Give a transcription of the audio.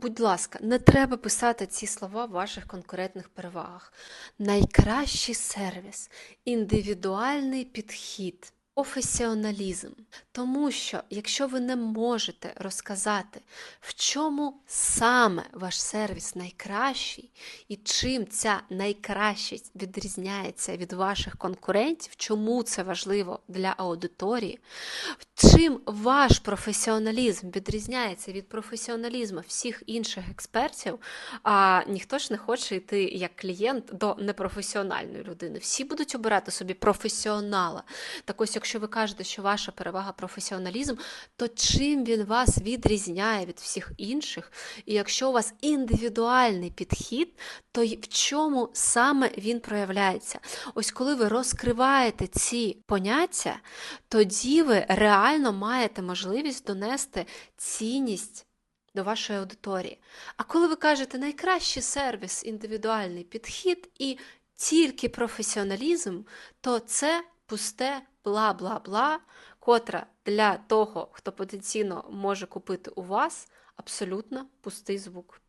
Будь ласка, не треба писати ці слова в ваших конкурентних перевагах. Найкращий сервіс, індивідуальний підхід, професіоналізм. Тому що, якщо ви не можете розказати, в чому саме ваш сервіс найкращий, і чим ця найкращість відрізняється від ваших конкурентів, чому це важливо для аудиторії, чим ваш професіоналізм відрізняється від професіоналізму всіх інших експертів, а ніхто ж не хоче йти як клієнт до непрофесіональної людини. Всі будуть обирати собі професіонала. Так ось, якщо ви кажете, що ваша перевага професіоналізм, то чим він вас відрізняє від всіх інших? І якщо у вас індивідуальний підхід, то в чому саме він проявляється? Ось коли ви розкриваєте ці поняття, тоді ви реально маєте можливість донести цінність до вашої аудиторії. А коли ви кажете найкращий сервіс, індивідуальний підхід і тільки професіоналізм, то це пусте бла-бла-бла, котра для того, хто потенційно може купити у вас, абсолютно пустий звук.